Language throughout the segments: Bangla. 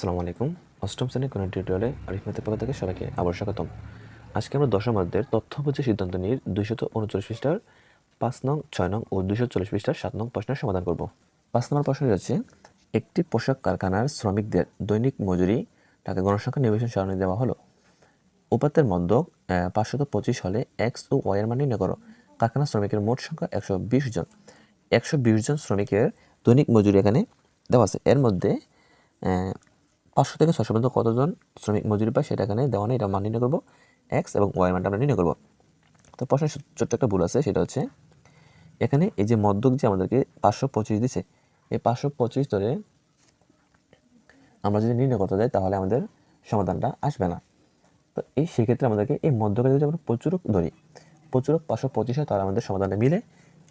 আসসালামু আলাইকুম। অষ্টম শ্রেণির কোনো টিউটোরিয়ালে আরিফমেতের পক্ষ থেকে সবাইকে আবার স্বাগতম। আজকে আমরা দশম অধ্যায়ের তথ্য বুঝে সিদ্ধান্ত নিয়ে দুইশত উনচল্লিশ পৃষ্ঠার পাঁচ নং, ছয় নং ও দুইশো চল্লিশ পৃষ্ঠার সাত নং প্রশ্নের সমাধান করব। পাঁচ নম্বর প্রশ্ন হচ্ছে, একটি পোশাক কারখানার শ্রমিকদের দৈনিক মজুরি টাকা গণসংখ্যা নির্বাচন সারণী দেওয়া হলো। উপাত্তের মধ্যক পাঁচশত পঁচিশ হলে এক্স ও ওয়াই এর মান নির্ণয় করো। কারখানা শ্রমিকের মোট সংখ্যা একশো বিশ জন। একশো বিশ জন শ্রমিকের দৈনিক মজুরি এখানে দেওয়া আছে। এর মধ্যে পাঁচশো থেকে ছশো পর্যন্ত কতজন শ্রমিক মজুরি পায় সেটা এখানে দেওয়া নেই, এটা মান নির্ণয় করব। এক্স এবং ওয়াই মানটা আমরা নির্ণয় করব। তো প্রশ্নের ছোট্ট একটা ভুল আছে, সেটা হচ্ছে এখানে এই যে মদ্যক যে আমাদেরকে পাঁচশো পঁচিশ দিছে, এই পাঁচশো পঁচিশ ধরে আমরা যদি নির্ণয় করতে যাই, তাহলে আমাদের সমাধানটা আসবে না। তো এই সেক্ষেত্রে আমাদেরকে এই মধ্যকে যদি আমরা প্রচুরক ধরি, প্রচুরক পাঁচশো পঁচিশ হয়, তাহলে আমাদের সমাধানটা মিলে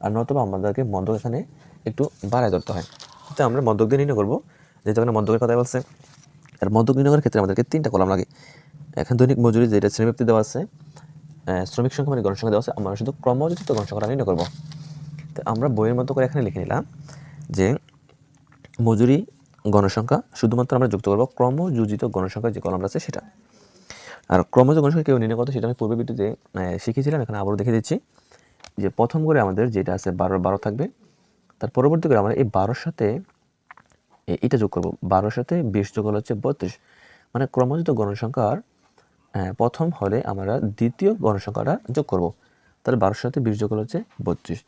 আর নতুবা আমাদেরকে মধ্যক এখানে একটু বাড়ায় ধরতে হয়। তো আমরা মধ্যক দিয়ে নির্ণয় করব, যেহেতু এখানে মধ্যকের কথা বলছে। আর মধ্যক নির্ণয় করার ক্ষেত্রে আমাদেরকে তিনটা কলাম লাগে। এখন দৈনিক মজুরি যেটা শ্রেণীব্যাপ্তি দেওয়া আছে শ্রমিক সংখ্যা মানে গণসংখ্যা দেওয়া আছে, আমরা শুধু ক্রমযোজিত গণসংখ্যাটা নির্ণয় করব। তো আমরা বইয়ের মতো করে এখানে লিখে নিলাম যে মজুরি, গণসংখ্যা শুধুমাত্র আমরা যুক্ত করব ক্রমযোজিত গণসংখ্যা যে কলমটা আছে সেটা। আর ক্রমযোজিত গণসংখ্যা কেউ নির্ণয় করতে, সেটা আমি পূর্বে ভিডিওতে শিখেছিলাম এখানে আবারও দেখে দিচ্ছি যে প্রথম করে আমাদের যেটা আছে বারো বারো থাকবে। তার পরবর্তী করে আমরা এই বারোর সাথে এটা যোগ করব। বারোর সাথে বিশ যোগ হলো হচ্ছে বত্রিশ। মানে ক্রমযুক্ত গণসংখ্যার প্রথম হলে আমরা দ্বিতীয় গণসংখ্যাটা যোগ করব। তাহলে বারোর সাথে বিশ যোগ হলো হচ্ছে বত্রিশ।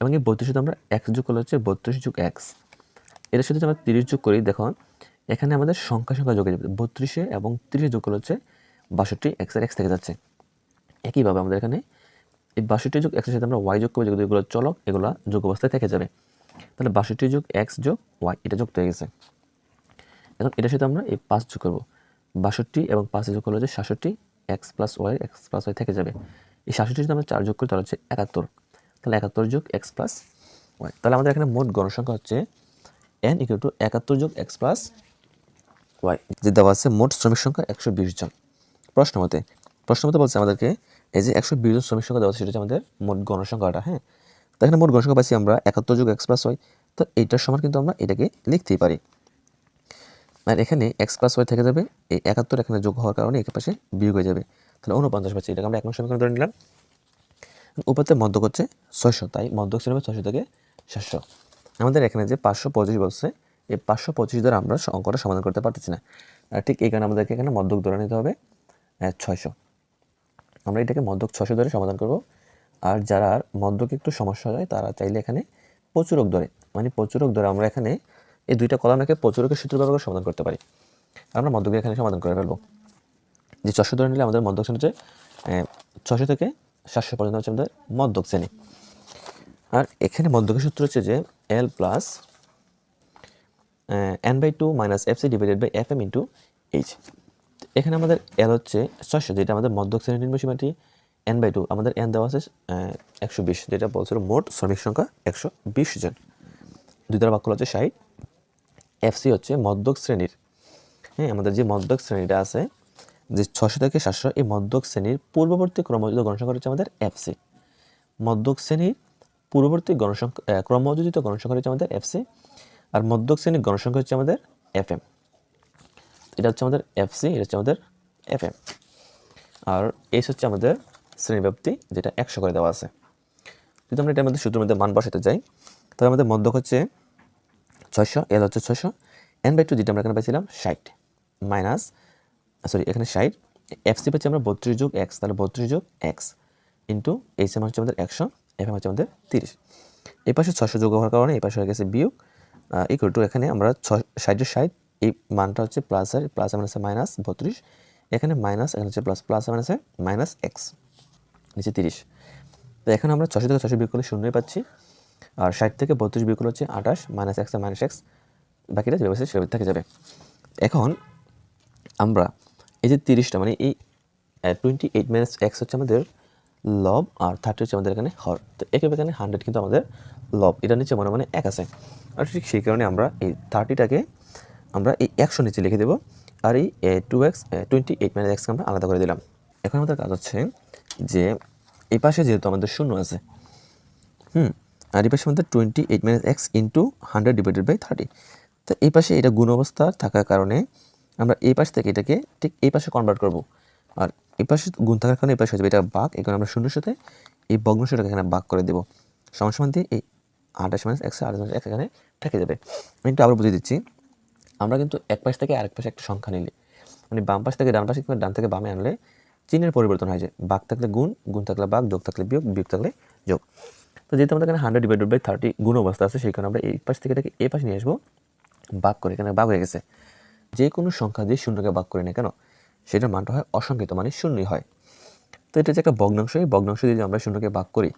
এবং এই বত্রিশ সাথে আমরা এক্স যোগ হলো হচ্ছে বত্রিশ যোগ এক্স এটার সাথে আমরা তিরিশ যোগ করি, দেখুন, এখানে আমাদের সংখ্যা সংখ্যা যোগ যাবে। বত্রিশে এবং তিরিশে যোগ হলো হচ্ছে বাষট্টি এক্স আর এক্স থেকে যাচ্ছে। একইভাবে আমাদের এখানে এই বাষট্টি যোগ এক্সের সাথে আমরা ওয়াই যোগ করব, যেগুলো চলক, এগুলো যোগ অবস্থায় থেকে যাবে। তাহলে বাষট্টি যোগ এক্স যোগ ওয়াই, এটা যুক্ত হয়ে গেছে। এখন এটার সাথে আমরা এই পাঁচ যোগ করব। বাষট্টি এবং পাঁচে যোগ করলে যে সাতষট্টি, X plus Y, X plus Y থেকে যাবে। এই সাতষট্টি যদি আমরা চার যোগ করি তাহলে হচ্ছে একাত্তর। তাহলে একাত্তর যোগ এক্স প্লাস ওয়াই। তাহলে আমাদের এখানে মোট গণসংখ্যা হচ্ছে এন ইকুয়াল টু একাত্তর যোগ এক্স প্লাস ওয়াই। যে দেওয়া আছে মোট শ্রমিক সংখ্যা একশো বিশ জন। প্রশ্ন মতে প্রশ্ন মতে বলছে আমাদেরকে, এই যে একশো বিশ জন শ্রমিক সংখ্যা দেওয়া আছে, সেটা হচ্ছে আমাদের মোট গণসংখ্যাটা হ্যাঁ? এখানে মোট গণসংখ্যা পাচ্ছি আমরা একাত্তর যোগ এক্স প্লাস ওয়াই তো এইটার সমান কিন্তু আমরা এটাকে লিখতেই পারি। আর এখানে এক্স প্লাস ওয়াই থেকে যাবে, এই একাত্তর এখানে যোগ হওয়ার কারণে একে পাশে বিয়োগ হয়ে যাবে। তাহলে উনপঞ্চাশ পাচ্ছি, এটাকে আমরা এক নং সমীকরণ ধরে নিলাম। উপাত্তের মধ্যক হচ্ছে ছয়শো, তাই মধ্যক ছিল ছয়শো থেকে সাতশো। আমাদের এখানে যে পাঁচশো পঁচিশ বলছে, এই পাঁচশো পঁচিশ দ্বারা আমরা অঙ্কটা সমাধান করতে পারতেছি না। আর ঠিক এই কারণে আমাদেরকে এখানে মধ্যক ধরে নিতে হবে ছয়শো। আমরা এটাকে মধ্যক ছশো ধরে সমাধান করব। আর যারা মধ্যক একটু সমস্যা হয়, তারা চাইলে এখানে প্রচুরক ধরে মানে প্রচুরক ধরে আমরা এখানে এই দুইটা কলামকে প্রচুরকের সূত্র ব্যবহার করে সমাধান করতে পারি। আমরা মধ্যকে এখানে সমাধান করে ফেলব। যে ছশো ধরে নিলে আমাদের মধ্যক শ্রেণি হচ্ছে ছশো থেকে সাতশো পর্যন্ত হচ্ছে আমাদের মধ্যক শ্রেণি। আর এখানে মধ্যকের সূত্র হচ্ছে যে L plus N by two minus F C divided by F M into H এখানে আমাদের এল হচ্ছে ছয়শো যেটা আমাদের মধ্যক শ্রেণির নিম্ন সীমাটি এন বাই টু আমাদের এন দেওয়া আছে একশো বিশ, যেটা বলছিল মোট শ্রমিক সংখ্যা একশো বিশ জন। দুই দ্বারা বাক্য হচ্ছে ষাট। এফসি হচ্ছে মধ্যক শ্রেণির। হ্যাঁ আমাদের যে মধ্যক শ্রেণীটা আছে, যে ছশো থেকে সাতশো, এই মধ্যক শ্রেণির পূর্ববর্তী ক্রমযোজিত গণসংখ্যা হচ্ছে আমাদের এফসি মধ্যক শ্রেণির পূর্ববর্তী গণসংখ্যা ক্রমযোজিত গণসংখ্যা হচ্ছে আমাদের এফসি আর মধ্যক শ্রেণির গণসংখ্যা হচ্ছে আমাদের এফএম এটা হচ্ছে আমাদের এফসি এটা হচ্ছে আমাদের এফএম আর এইচ হচ্ছে আমাদের শ্রেণীব্যাপ্তি যেটা একশো করে দেওয়া আছে। যদি আমরা এটার মধ্যে সূত্রের মধ্যে মান বসাতে যাই, তাহলে আমাদের মধ্যক হচ্ছে ছয়শো, এল হচ্ছে ছয়শো এন বাই টু যেটা আমরা এখানে পাইছিলাম ষাট মাইনাস সরি এখানে ষাট এফসি পাচ্ছি আমরা বত্রিশ যোগ এক্স তাহলে বত্রিশ যোগ এক্স ইন্টু এইচ এম হচ্ছে আমাদের একশো এফ এম হচ্ছে আমাদের তিরিশ। এই পাশে ছশো যোগ হওয়ার কারণে এই পাশে হয়ে গেছে বিয়োগ ইকুয়াল টু এখানে আমরা ছয় ষাটের ষাট, এই মানটা হচ্ছে প্লাস আর প্লাস মাইনাস বত্রিশ, এখানে মাইনাস এখানে হচ্ছে প্লাস প্লাস আছে মাইনাস এক্স নিচে তিরিশ। তো এখন আমরা ছশো থেকে ছশো বিয়োগ করলে শূন্যই পাচ্ছি। আর ষাট থেকে বত্রিশ বিয়োগ করলে হচ্ছে আঠাশ মাইনাস এক্স মাইনাস এক্স বাকিটা যেভাবে সেভাবে থেকে যাবে। এখন আমরা এই যে তিরিশটা মানে এই টোয়েন্টি এইট মাইনাস এক্স হচ্ছে আমাদের লব আর থার্টি হচ্ছে আমাদের এখানে হর। তো একেবারে এখানে হান্ড্রেড কিন্তু আমাদের লব এটা নিচে মনে মানে এক আছে। আর ঠিক সেই কারণে আমরা এই থার্টিটাকে আমরা এই একশো নিচে লিখে দেবো। আর এই two X twenty eight minus এক্সকে আমরা আলাদা করে দিলাম। এখন আমাদের কাজ হচ্ছে যে এই পাশে যেহেতু আমাদের শূন্য আছে, হুম, আর এই পাশে আমাদের twenty eight minus X into hundred divided by thirty তো এই পাশে এটা গুণ অবস্থা থাকার কারণে আমরা এই পাশ থেকে এটাকে ঠিক এই পাশে কনভার্ট করব। আর এই পাশে গুণ থাকার কারণে এই পাশে হয়ে যাবে এটা বাঘ এখানে আমরা শূন্যের সাথে এই ভগ্নাংশটাকে এখানে বাঘ করে দেবো। সমান সমান দিয়ে এই আঠাশ মাইনাস একশো আঠাশ মাইনাস এখানে থেকে যাবে। আমি একটু আবার বুঝিয়ে দিচ্ছি, আমরা কিন্তু এক পাশ থেকে আরেক পাশে একটা সংখ্যা নিলে মানে বাম পাশ থেকে ডান পাশে কিংবা ডান থেকে বামে আনলে চিহ্নের পরিবর্তন হয় যে বাঘ থাকলে গুণ গুণ থাকলে বাঘ যোগ থাকলে বিয়োগ বিয়োগ থাকলে যোগ। তো যেহেতু আমাদের এখানে হান্ড্রেড ডিভাইডেড বাই থার্টি গুণ অবস্থা আছে, সেই কারণে আমরা এই পাশ থেকে এটাকে এ পাশে নিয়ে আসব। বাঘ করে এখানে বাঘ হয়ে গেছে। যে কোনো সংখ্যা দিয়ে শূন্যকে বাঘ করি না কেন, সেটার মানটা হয় অসংখ্যিত মানে শূন্যই হয়। তো এটা যে একটা ভগ্নাংশ। এই ভগ্নাংশ দিয়ে আমরা শূন্যকে বাঘ করি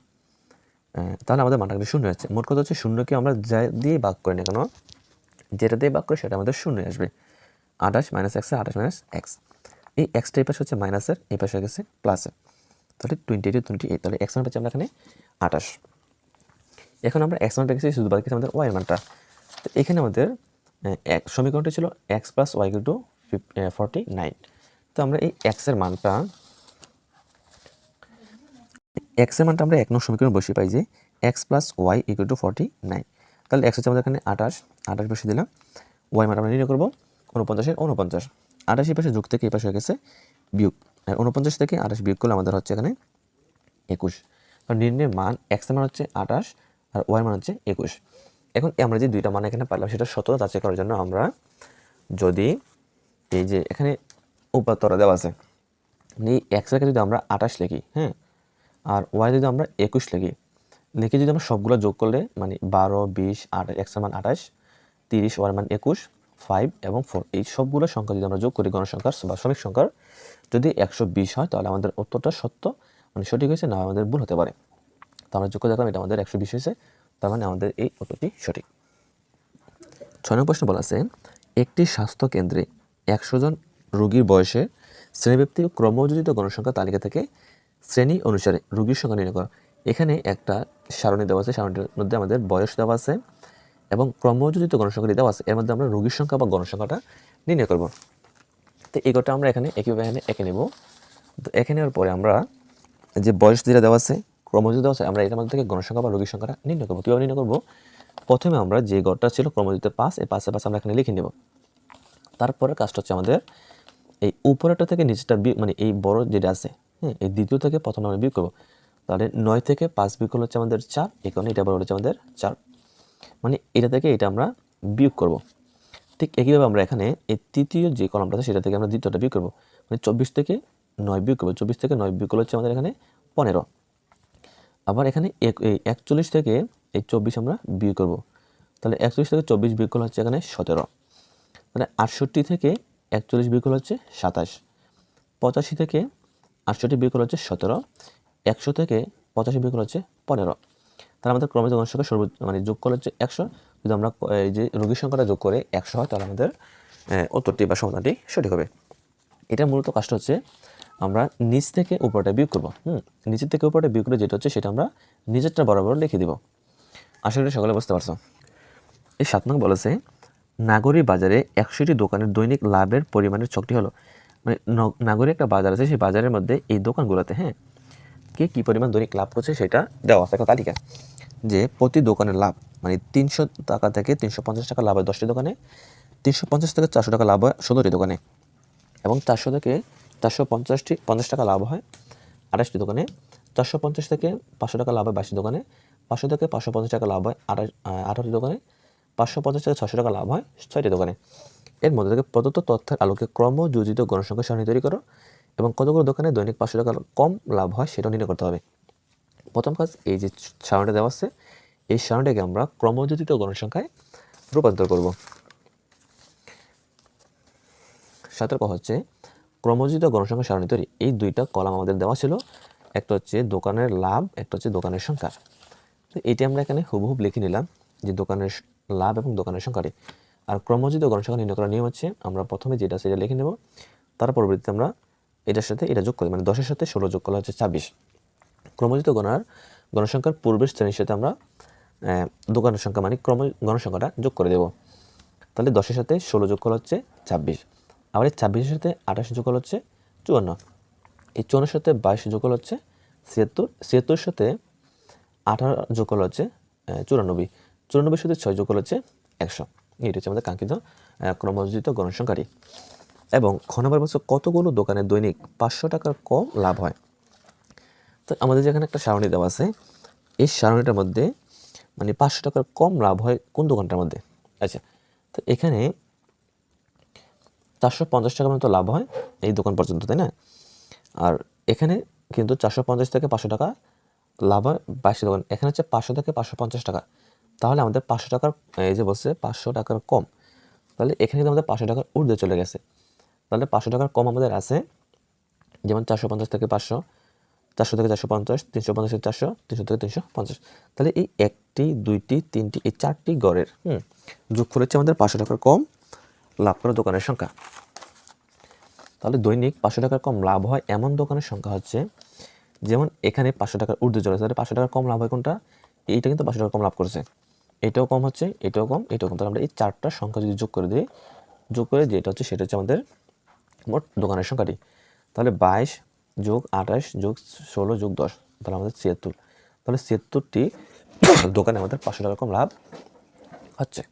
তাহলে আমাদের মানটা শূন্য হচ্ছে। মোট কথা হচ্ছে শূন্যকে আমরা যা দিয়ে বাঘ করি না কেন, যেটা দিয়ে বাঘ করি সেটা আমাদের শূন্য আসবে। আঠাশ মাইনাস এক্স আঠাশ মাইনাস এক্স এই এক্সটা এই পাশে হচ্ছে মাইনাসের এই পাশে গেছে প্লাসের তাহলে টোয়েন্টি এইট টোয়েন্টি এইট তাহলে এক্স মান পাচ্ছি আমরা এখানে আঠাশ। এখন আমরা এক্স মান গেছি শুধু বাকি আমাদের ওয়াই মানটা। তো এখানে আমাদের এক সমীকরণটি ছিল X plus Y to forty nine তো আমরা এই এক্সের মানটা এক্সের মানটা আমরা এক নং সমীকরণ বসিয়ে পাই যে X plus Y equal to forty nine তাহলে এক্স হচ্ছে আমাদের এখানে আঠাশ আঠাশ বসিয়ে দিলাম। ওয়াই মান আমরা নির্ণয় করব উনপঞ্চাশের উনপঞ্চাশ আঠাশ পাশে যোগ থেকে এই পাশে হয়ে গেছে বিয়োগ। আর উনপঞ্চাশ থেকে আঠাশ বিয়োগ করলে আমাদের হচ্ছে এখানে একুশ। আর নির্ণয়ের মান এক্সের মান হচ্ছে আঠাশ আর ওয়াই মান হচ্ছে একুশ। এখন আমরা যে দুইটা মান এখানে পারলাম সেটা সততা যাচাই করার জন্য আমরা যদি এই যে এখানে উপাত্তরা দেওয়া আছে এই এক্সের যদি আমরা আঠাশ লিখি হ্যাঁ আর ওয়াই যদি আমরা একুশ লিখি, লিখে যদি আমরা সবগুলো যোগ করলে মানে বারো, বিশ, আট এক্সের মান আঠাশ তিরিশ ওয়ার মান একুশ ফাইভ এবং ফোর এই সবগুলো সংখ্যা যদি আমরা যোগ করি, গণসংখ্যার বা শ্রমিক সংখ্যার, যদি একশো বিশ হয়, তাহলে আমাদের উত্তরটা সত্য মানে সঠিক হয়েছে, না আমাদের ভুল হতে পারে। তো আমরা যোগ দেখলাম, এটা আমাদের একশো বিশ হয়েছে, তার মানে আমাদের এই উত্তরটি সঠিক। ছয় নম্বর প্রশ্ন বলা আছে, একটি স্বাস্থ্য কেন্দ্রে একশো জন রোগীর বয়সে শ্রেণীব্যক্তি ক্রমযোজিত গণসংখ্যা তালিকা থেকে শ্রেণি অনুসারে রোগীর সংখ্যা নির্ণয় করা। এখানে একটা সারণী দেওয়া আছে সারণীর মধ্যে আমাদের বয়স দেওয়া আছে এবং ক্রমযোজিত গণসংখ্যাটি দেওয়া আছে, এর মধ্যে আমরা রোগীর সংখ্যা বা গণসংখ্যাটা নির্ণয় করব। তো এই এগোটা আমরা এখানে একইভাবে এখানে এঁকে নেব। তো এখানে নেওয়ার পরে আমরা যে বয়স যেটা দেওয়া আছে, ক্রমযোজিত দেওয়া আছে, আমরা এটার মধ্যে থেকে গণসংখ্যা বা রোগীর সংখ্যাটা নির্ণয় করব। কীভাবে নির্ণয় করব? প্রথমে আমরা যে গড়টা ছিল ক্রমযোজিত পাঁচ, এই পাশে পাশে আমরা এখানে লিখে নেব। তারপরে কাজটা হচ্ছে আমাদের এই উপরেরটা থেকে নিচেটা বিয়োগ মানে এই বড় যেটা আছে হ্যাঁ এই দ্বিতীয় থেকে প্রথমে আমরা বিয়োগ করব। তাহলে নয় থেকে পাঁচ বিয়োগ হচ্ছে আমাদের চার কারণে এটা বড় হচ্ছে আমাদের চার। মানে এটা থেকে এটা আমরা বিয়োগ করব। ঠিক একইভাবে আমরা এখানে এই তৃতীয় যে কলমটা আছে, সেটা থেকে আমরা দ্বিতীয়টা বিয়োগ করব। মানে চব্বিশ থেকে নয় বিয়োগ করব। চব্বিশ থেকে নয় বিয়োগ করলে হচ্ছে আমাদের এখানে পনেরো। আবার এখানে এক, এই একচল্লিশ থেকে এই চব্বিশ আমরা বিয়োগ করব। তাহলে একচল্লিশ থেকে চব্বিশ বিয়োগ করলে হচ্ছে এখানে সতেরো। মানে আটষট্টি থেকে একচল্লিশ বিয়োগ করলে হচ্ছে সাতাশ। পঁচাশি থেকে আটষট্টি বিয়োগ করলে হচ্ছে সতেরো। একশো থেকে পঁচাশি বিয়োগ করলে হচ্ছে পনেরো। তাহলে আমাদের ক্রমে ক্রমিক সংখ্যা সর্ব মানে যোগ করলে হচ্ছে একশো। যদি আমরা এই যে রোগীর সংখ্যাটা যোগ করে একশো হয়, তাহলে আমাদের উত্তরটি বা সমাধানটি সঠিক হবে। এটা মূলত কাজটা হচ্ছে আমরা নিচ থেকে উপরটা বিয়োগ করব, হুম? নিচের থেকে উপরটা বিয়োগ করে যেটা হচ্ছে সেটা আমরা নিজেরটা বরাবর লিখে দিব। আশা করি সকলে বুঝতে পারছ। এই সাত নং বলেছে, নাগরী বাজারে একশোটি দোকানের দৈনিক লাভের পরিমাণের ছকটি হলো। মানে ন- নাগরী একটা বাজার আছে, সেই বাজারের মধ্যে এই দোকানগুলোতে হ্যাঁ? কে কী পরিমাণ দৈনিক লাভ করছে সেটা দেওয়া আছে। একটা তালিকা, যে প্রতি দোকানের লাভ মানে তিনশো টাকা থেকে তিনশো পঞ্চাশ টাকা লাভ হয় দশটি দোকানে, তিনশো পঞ্চাশ থেকে চারশো টাকা লাভ হয় ষোলোটি দোকানে এবং চারশো থেকে চারশো পঞ্চাশটি, পঞ্চাশ টাকা লাভ হয় আঠাশটি দোকানে, চারশো পঞ্চাশ থেকে পাঁচশো টাকা লাভ হয় বাইশটি দোকানে, পাঁচশো থেকে পাঁচশো পঞ্চাশ টাকা লাভ হয় আঠাশ আঠারোটি দোকানে, পাঁচশো পঞ্চাশ থেকে ছশো টাকা লাভ হয় ছয়টি দোকানে। এর মধ্যে থেকে প্রদত্ত তথ্যের আলোকে ক্রমযোজিত গণসংখ্যা সারণী তৈরি করো। এবং কতগুলো দোকানে দৈনিক পাঁচশো টাকা কম লাভ হয় সেটাও নির্ণয় করতে হবে। প্রথম কাজ, এই যে সারণীটা দেওয়া আছে, এই সারণীটাকে আমরা ক্রমযোজিত গণসংখ্যায় রূপান্তর করব। সতর্ক হচ্ছে, ক্রমযোজিত গণসংখ্যা সারণী তৈরি, এই দুইটা কলাম আমাদের দেওয়া ছিল, একটা হচ্ছে দোকানের লাভ, একটা হচ্ছে দোকানের সংখ্যা। তো এটি আমরা এখানে হুবহুব লিখে নিলাম যে দোকানের লাভ এবং দোকানের সংখ্যাটি। আর ক্রমযোজিত গণসংখ্যা নির্ণয় করার নিয়ম হচ্ছে, আমরা প্রথমে যেটা সেটা লিখে নেব, তার পরবর্তীতে আমরা এটার সাথে এটা যোগ করি মানে দশের সাথে ষোলো যোগ করলে হচ্ছে ছাব্বিশ। ক্রমযোজিত গণার গণসংখ্যার পূর্বের শ্রেণির সাথে আমরা দোকানের সংখ্যা মানে ক্রম গণসংখ্যাটা যোগ করে দেব। তাহলে দশের সাথে ষোলো যোগ করলে হচ্ছে ছাব্বিশ। আবার এই ছাব্বিশের সাথে আঠাশ যোগ করলে হচ্ছে চুয়ান্ন। এই চুয়ান্নের সাথে বাইশ যোগ করলে হচ্ছে ছিয়াত্তর। ছিয়াত্তরের সাথে আঠারো যোগ করলে হচ্ছে চুরানব্বই। চুরানব্বইয়ের সাথে ছয় যোগ করলে হচ্ছে একশো। এটি হচ্ছে আমাদের কাঙ্ক্ষিত আহ, ক্রমযোজিত গণসংখ্যাটি। এবং খ নম্বর বছর কতগুলো দোকানে দৈনিক পাঁচশো টাকার কম লাভ হয়? তো আমাদের যেখানে একটা সারণী দেওয়া আছে, এই সারণীটার মধ্যে মানে পাঁচশো টাকার কম লাভ হয় কোন দোকানটার মধ্যে? আচ্ছা তো এখানে চারশো পঞ্চাশ টাকা মতো লাভ হয় এই দোকান পর্যন্ত, তাই না? আর এখানে কিন্তু চারশো পঞ্চাশ থেকে পাঁচশো টাকা লাভ হয় বাইশশো দোকান। এখানে হচ্ছে পাঁচশো থেকে পাঁচশো পঞ্চাশ টাকা। তাহলে আমাদের পাঁচশো টাকার, এই যে বলছে পাঁচশো টাকার কম, তাহলে এখানে কিন্তু আমাদের পাঁচশো টাকার ঊর্ধ্বে চলে গেছে। তাহলে পাঁচশো টাকার কম আমাদের আছে। যেমন চারশো পঞ্চাশ থেকে পাঁচশো, চারশো থেকে চারশো পঞ্চাশ, তিনশো পঞ্চাশ থেকে চারশো, তিনশো থেকে তিনশো পঞ্চাশ। তাহলে এই একটি, দুইটি, তিনটি, এই চারটি গড়ের, হুম, যোগ করেছে আমাদের পাঁচশো টাকার কম লাভ করা দোকানের সংখ্যা। তাহলে দৈনিক পাঁচশো টাকার কম লাভ হয় এমন দোকানের সংখ্যা হচ্ছে, যেমন এখানে পাঁচশো টাকার ঊর্ধ্বে চলে তাহলে পাঁচশো টাকার কম লাভ হয় কোনটা? এইটা কিন্তু পাঁচশো টাকা কম লাভ করেছে। এটাও কম হচ্ছে, এটাও কম এটাও কম। তাহলে আমরা এই চারটা সংখ্যা যদি যোগ করে দিই, যোগ করে যেটা হচ্ছে, সেটা হচ্ছে আমাদের মোট দোকানের সংখ্যাটি তাহলে বাইশ যোগ আঠাশ যোগ ষোলো যোগ দশ, তাহলে আমাদের ছিয়াত্তর। তাহলে ছিয়াত্তরটি দোকানে আমাদের পাঁচশো টাকা কম লাভ হচ্ছে।